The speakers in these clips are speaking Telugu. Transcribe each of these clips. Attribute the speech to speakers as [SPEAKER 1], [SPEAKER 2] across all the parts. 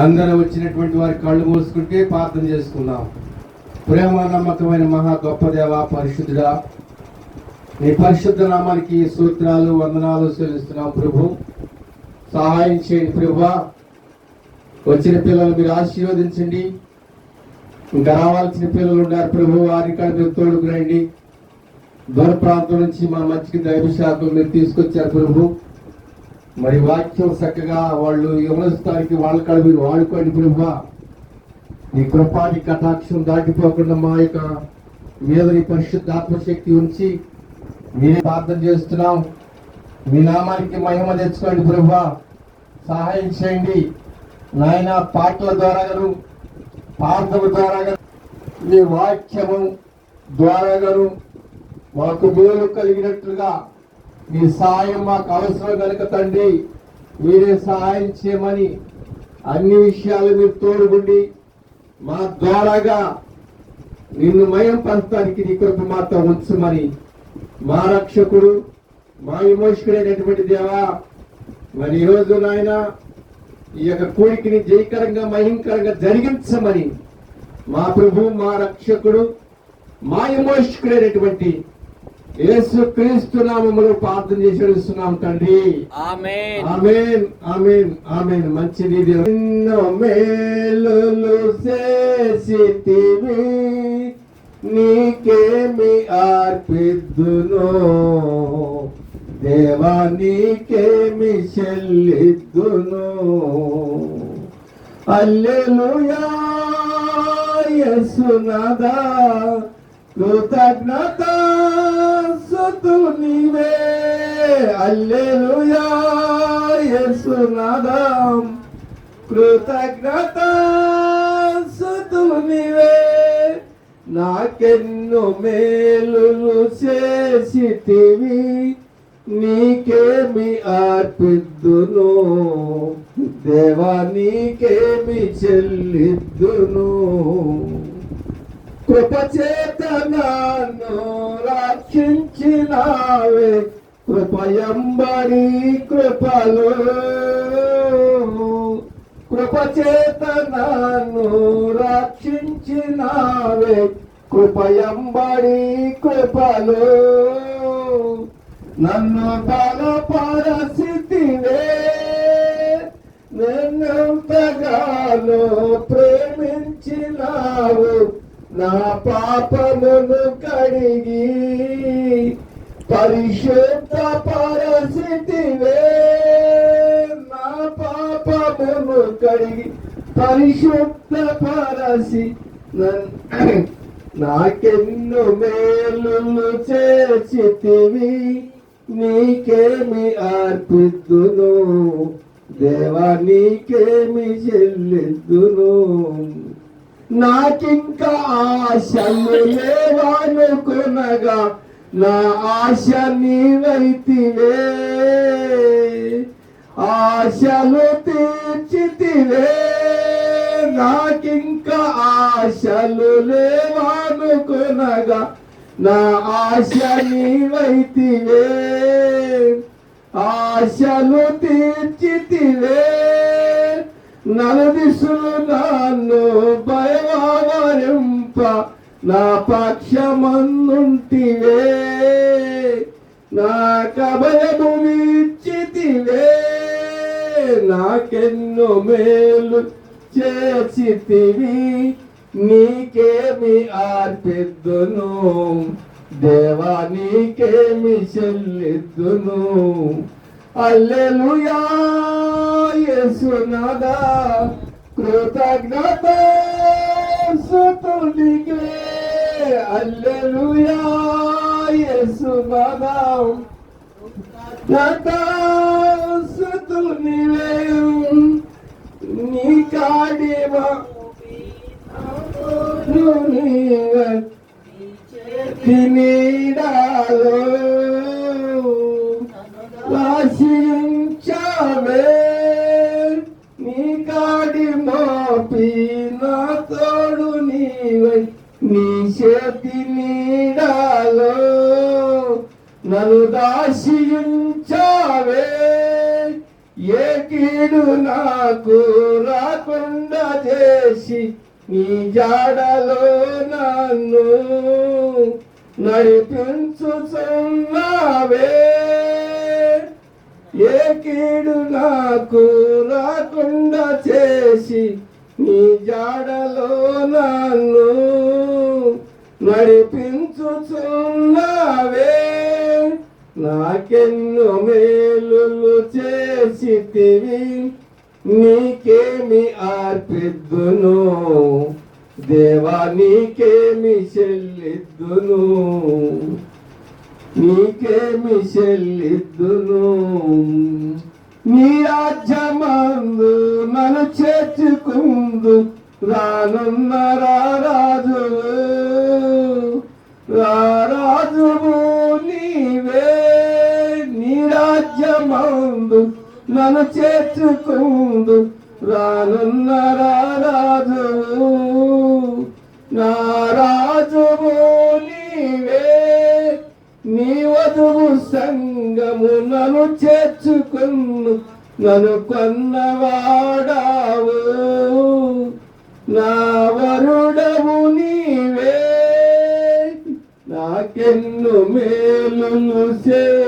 [SPEAKER 1] అందరూ వచ్చినటువంటి వారి కళ్ళు మూసుకుంటే ప్రార్థన చేసుకుందాం. ప్రేమ నమ్మకమైన మహా గొప్ప దేవ పరిశుద్ధుడా నీ పరిశుద్ధ నామానికి సూత్రాలు వందనాలు చెల్లిస్తున్నాం ప్రభు. సహాయం చేయండి ప్రభు. వచ్చిన పిల్లలు మీరు ఆశీర్వదించండి. ఇంకా రావాల్సిన పిల్లలు ఉన్నారు ప్రభు వారి కాడ మీరు తోడుకురండి. దూర ప్రాంతం నుంచి మా మధ్యకి దైవ శాఖలు మీరు తీసుకొచ్చారు ప్రభు. మరి వాక్యం చక్కగా వాళ్ళు యువనస్థానికి వాళ్ళ కాడ మీరు వాడుకోండి బ్రహ్మా నీ కృపాని కటాక్షం దాటిపోకుండా మా యొక్క మీద నీ పరిశుద్ధ ఆత్మశక్తి ఉంచి మీరే ప్రార్థన చేస్తున్నాం. మీ నామానికి మహిమ తెచ్చుకోండి బ్రహ్మా సహాయం చేయండి. నాయన పాటల ద్వారాగాను ప్రార్థన ద్వారాగా మీ వాక్యము ద్వారాగాను మాకు మేలు కలిగినట్లుగా మీ సాయం మాకు అవసరం కనుక తండ్రి. మీరే సహాయం చేయమని అన్ని విషయాలు మీరు తోడుగుండి మా ద్వారాగా నిన్ను మయం పంచడానికి నీ కృప మాత్రం ఉంచమని మా రక్షకుడు మా విమోచకుడైనటువంటి దేవా మరి ఈరోజు నాయన ఈ యొక్క కోరికని జయకరంగా మహింకరంగా జరిగించమని మా ప్రభు మా రక్షకుడు మా విమోచకుడైనటువంటి యేసు క్రీస్తు నామములో ప్రార్థన చేసి వెళ్తున్నాం తండ్రి.
[SPEAKER 2] ఆమేన్.
[SPEAKER 1] ఆమేన్ ఆమేన్ ఆమేన్. మంచిది ఎన్నో మేలులు చేసితివి నీకేమి అర్పిద్దును దేవా నీకేమి చెల్లిద్దును? అల్లెలుయా యేసునాదా కృతజ్ఞత సుతు నీవే. అల్లెలుయా యేసునాదా కృతజ్ఞత సుతు నీవే. నాకెన్ను మేలులు చేసితివి. నీకేమి అర్పిద్దును? దేవా నీకేమి చెల్లిద్దును? కృపచేత నావే కృపయంబరి కృపయంబడి కృపలో. కృపచేత నన్ను రక్షించినావే కృపయంబడి కృపలో. నన్ను బలపరచితివే నన్నెంతగానో ప్రేమించినావు నా పాపమును కడిగి పరిశుద్ధ పరిస్థితివే నా పాపమును కడిగి పరిశుద్ధ పరసి నన్- నాకెన్ను మేలులు చేసితివి నీకేమి అర్పిద్దును? దేవా నీకేమి చెల్లిద్దును? నాకింకా ఆశలు లేవనుకునగా నా ఆశ నీవైతివే. ఆశలు తీర్చితివే. నాకింకా ఆశలు లేవనుకునగా నా ఆశ నీవైతివే. ఆశలు తీర్చితివే. నలదిసులు నన్ను భయవారింప. నా పక్షమందుంటివే నా కభయము నాకెన్నో మేలు చేసితివి నీకేమి ఆర్పిద్దును? దేవా నీకేమి చెల్లిద్దును? అల్లెలుయా యేసునాదా కృతజ్ఞత సుతునికే అల్లెలుయా యేసునాదా సుతునివే నీ కాడివా తినీడాలో ఆశించావే నడిపించుచున్నావే. ఏ కీడు నాకు రాకుండా చేసి నీ జాడలో నన్ను నడిపించుచున్నావే. నాకెన్నో మేలులు చేసితివి నీకేమి అర్పిద్దును దేవా నీకేమి చెల్లిద్దును? నీకేమి చెల్లిద్దును? నీ రాజ్యమందు నన్ను చేర్చుకుందు. రానున్న రాజు రాజువు నీవే. నీ రాజ్యమందు నన్ను చేర్చుకుందు. రానున్న రారాజు నా రాజువు నీవే. నీ వధువు సంగము నన్ను చేర్చుకున్ను నన్ను కొన్నవాడావు. నా వరుడవు నీవే. నాకెన్ను మేలులు చే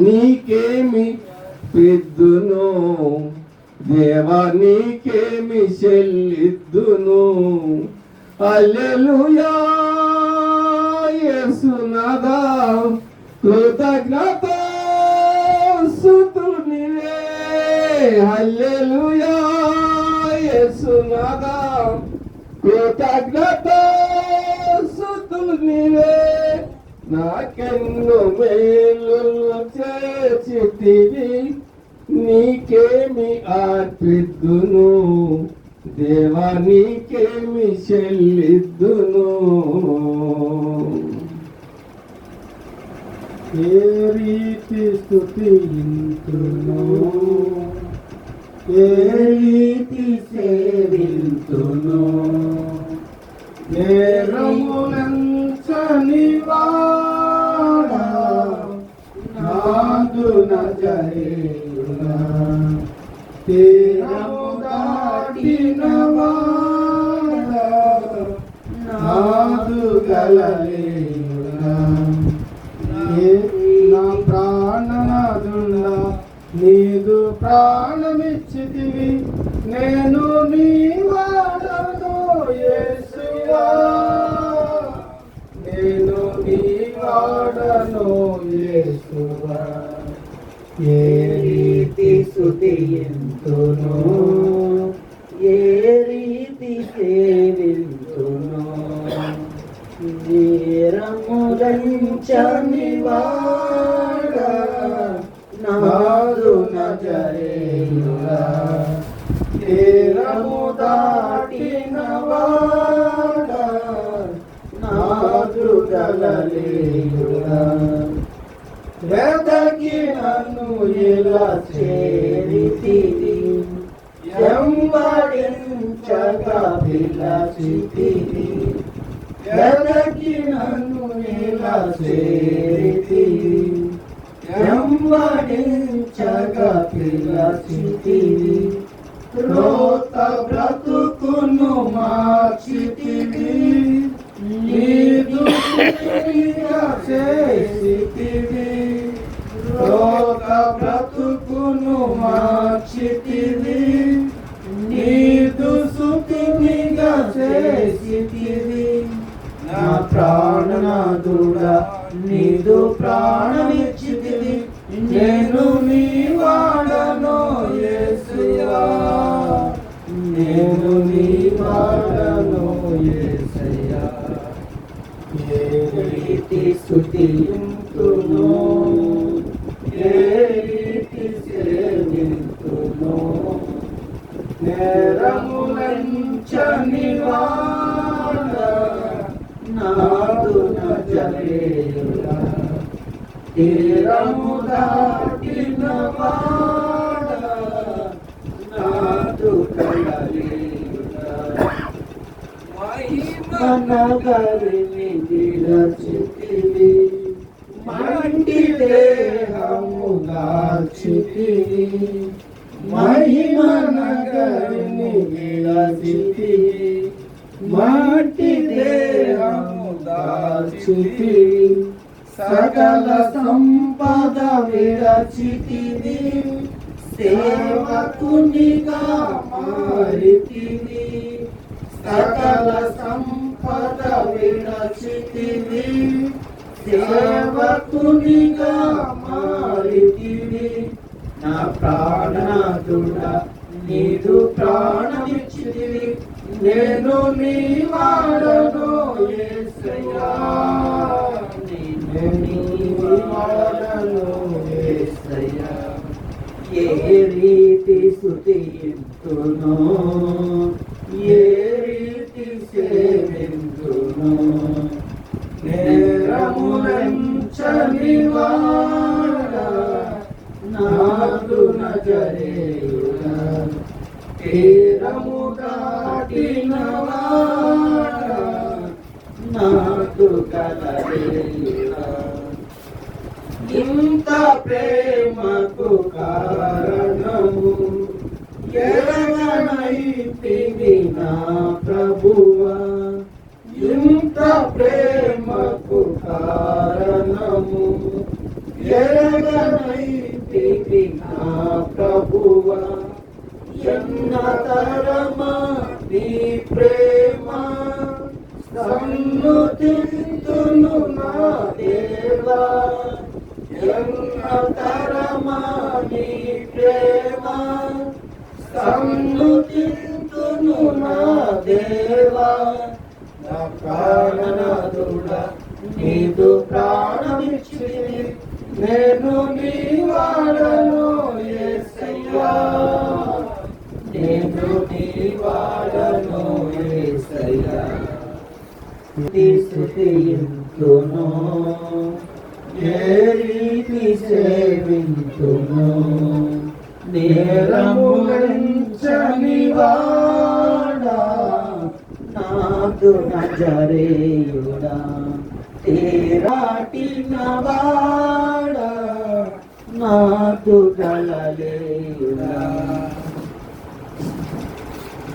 [SPEAKER 1] నీకేమి పెద్దును దేవా నీకేమి చెల్లిద్దును? అల్లెలుయాసునదా కృతజ్ఞత సుతులు నీవే. హల్లెలూయా కృతజ్ఞత సుతులు నీవే. నాకెన్ను మేలు చేచితివి నీకేమి ఆర్పిద్దును? దేవా నీకేమి చెల్లిద్దును? ఏ రీతి స్థుతి ఇంతును ఏ రీతి సేవింతును? నేరములంచని వాడా నాదు నజరేయుడా నాదు గలలేయుడా నా ప్రాణనాదుండా నీదు ప్రాణమిచ్చితివి. నేను నీ వాడను యేసువా నేను నీ వాడను యేసువా
[SPEAKER 2] ఏ స్థుతియంతును ఏ రీతి సేవింతును నేరములంచని వాడ నాదు నజరేయుడా.
[SPEAKER 1] తీరము దాటిన వాడ నాదు గలలేయుడా వెదకి నన్ను ఇలా
[SPEAKER 2] చేరితివి
[SPEAKER 1] ఎంబడించక పిలచితివి వెదకి నన్ను ఇలా చేరితివి ఎంబడించక పిలచితివి రోత బ్రతుకును మార్చితివి నీదు ప్రాణమిచ్చితివి నేను నీ వాడను యేసువా నేను నీ వాడను యేసయ్యా ఏ రీతి స్తుతింతును ఏ రీతి సేవింతును నేరములంచని వాడ నాదు నజరేయుడా తీరము దాటిన వాడ నాదు
[SPEAKER 2] మనగరిని విరచితివి
[SPEAKER 1] మంటి దేహము దాచితివి
[SPEAKER 2] మహిమ నగరిని విలసితివి మట్టి దేహము దాల్చితివి సకల సంపద విరచితివి సేవకునిగా మారితివి సకల సంపద విరచితివి సేవకునిగా మారితివి నా ప్రాణనాథుడ నీదు ప్రాణమిచ్చితివి నేను నీ వాడను ఏ రీతి స్థుతింతును? ఏ రీతి సేవింతును? నేరములంచని నాదు నజరేయుడా? తీరము నాదు కలరేయుడా ఇంత ప్రేమకు కారణము. ఎరగనైతివి నా ప్రభువా. ఇంత ప్రేమ సన్నుతింతును నా దేవా. నా ప్రాణనాథుడా నీదు ప్రాణమిచ్చి నేను నీ వాడను ఏసయ్యా. నేను నీ వాడను ఏసయ్యా. స్తుతింతును ఏ రీతి సేవింతును. నేరములంచని వాడా నాదు నజరేయుడా? తేరాటిన వాడా? నాదు గలలేయుడా?